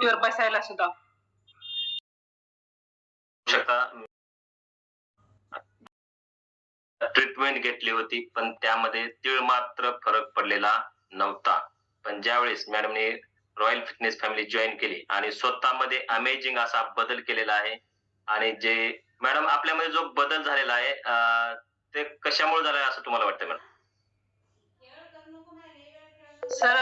खुर्चीवर बसायला सुद्धा. शकता ट्रीटमेंट घेतली होती पण त्यामध्ये तीळ मात्र फरक पडलेला नव्हता. पण ज्यावेळेस मॅडमने रॉयल फिटनेस फॅमिली जॉईन केली आणि स्वतःमध्ये अमेझिंग असा बदल केलेला आहे आणि जे मॅडम आपल्यामध्ये जो बदल झालेला आहे ते कशामुळे झाला आहे असं तुम्हाला वाटतं मॅडम? सर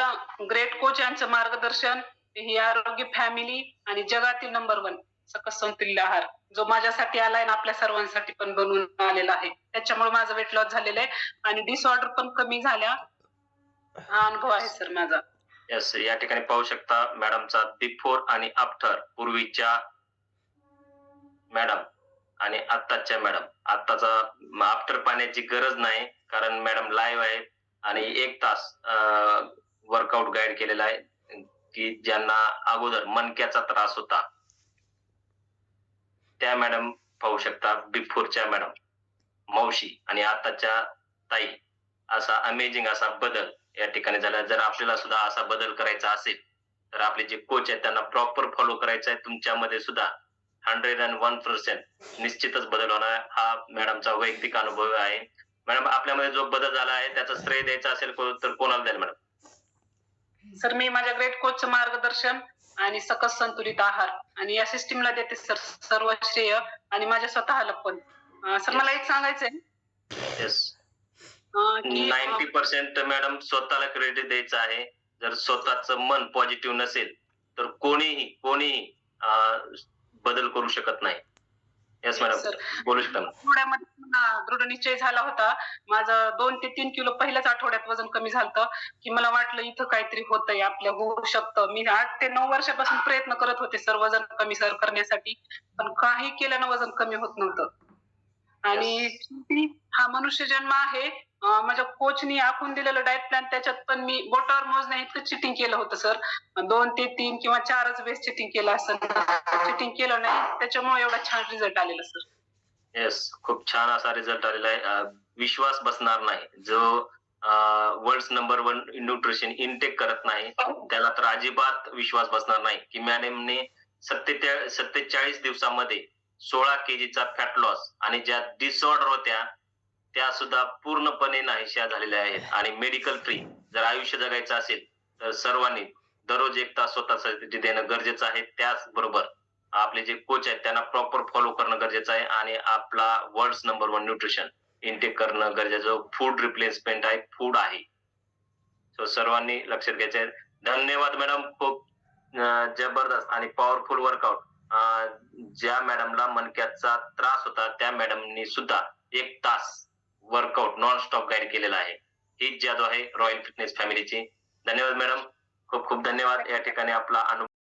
ग्रेट कोच यांचं मार्गदर्शन ही आरोग्य फॅमिली आणि जगातील नंबर वन सकस संतुलित आहार. जो माझ्यासाठी आलाय आणि आपल्या सर्वांसाठी पण बनवून आलेला आहे. त्याच्यामुळे माझं वेट लॉस झालेलं आहे. आणि डिसऑर्डर पण कमी झाल्या. हा अनुभव आहे सर माझा. यस या ठिकाणी पाहू शकता मॅडमचा बिफोर आणि आफ्टर पूर्वीच्या मॅडम आणि आत्ताच्या मॅडम. आत्ताचा आफ्टर पाण्याची गरज नाही कारण मॅडम लाईव्ह आहे आणि एक तास वर्कआउट गाईड केलेला आहे. की ज्यांना अगोदर मनक्याचा त्रास होता. त्या मॅडम पाहू शकता बिफोरच्या मॅडम मावशी आणि आताच्या ताई. असा अमेझिंग असा बदल या ठिकाणी झाला. जर आपल्याला सुद्धा असा बदल करायचा असेल तर आपले जे कोच आहेत त्यांना प्रॉपर फॉलो करायचा आहे. तुमच्यामध्ये सुद्धा हंड्रेड अँड वन पर्सेंट निश्चितच बदल होणार हा मॅडमचा वैयक्तिक अनुभव आहे. मॅडम आपल्यामध्ये जो बदल झाला आहे त्याचा श्रेय द्यायचा असेल तर कोणाला द्याल मॅडम? सर मी माझ्या ग्रेट कोचचं मार्गदर्शन आणि सकस संतुलित आहार आणि या सिस्टीमला देते सर सर्व श्रेय आणि माझ्या स्वतःला पण. सर मला एक सांगायचंय. नाईन्टी पर्सेंट मॅडम स्वतःला क्रेडिट द्यायचं आहे. जर स्वतःच मन पॉझिटिव्ह नसेल तर कोणीही कोणीही बदल करू शकत नाही. येस मॅडम बोलू शकता दृढ निश्चय झाला होता. माझं दोन ते तीन किलो पहिल्याच आठवड्यात वजन कमी झालं की मला वाटलं इथं काहीतरी होतंय आपल्या होऊ शकतं. मी आठ ते नऊ वर्षापासून प्रयत्न करत होते सर वजन कमी सर करण्यासाठी. पण काही केल्यानं वजन कमी होत नव्हतं. आणि हा मनुष्य जन्म आहे. माझ्या कोचनी आखून दिलेलं डाएट प्लॅन त्याच्यात पण मी बोटावर मोजण्या इतकं चिटिंग केलं होतं सर. दोन ते तीन किंवा चारच वेळेस चिटिंग केलं असं चिटिंग केलं नाही त्याच्यामुळे एवढा छान रिझल्ट आलेला सर. येस खूप छान असा रिझल्ट आलेला आहे. विश्वास बसणार नाही. जो world number one nutrition intake करत नाही त्याला तर अजिबात विश्वास बसणार नाही. की मॅडमने सत्तेचाळीस सत्तेचाळीस दिवसामध्ये सोळा केजीचा फॅट लॉस आणि ज्या डिसऑर्डर होत्या त्या सुद्धा पूर्णपणे नाहीशा झालेल्या आहेत. आणि मेडिकल फ्री जर आयुष्य जगायचं असेल तर सर्वांनी दररोज एक तास स्वतःसाठी देणं गरजेचं आहे. त्याचबरोबर आपले जे कोच आहेत त्यांना प्रॉपर फॉलो करणं गरजेचं आहे आणि आपला world number one nutrition intake करणं गरजेचं फूड रिप्लेसमेंट आहे फूड आहे. सो सर्वांनी लक्षात घ्यायचं आहे धन्यवाद मॅडम खूप जबरदस्त आणि पॉवरफुल वर्कआउट ज्या मॅडमला मनक्याचा त्रास होता त्या मॅडमनी सुद्धा एक तास वर्कआउट नॉन स्टॉप गाईड केलेला आहे. हीच जादू आहे रॉयल फिटनेस फॅमिलीची धन्यवाद मॅडम खूप खूप धन्यवाद. या ठिकाणी आपला अनुभव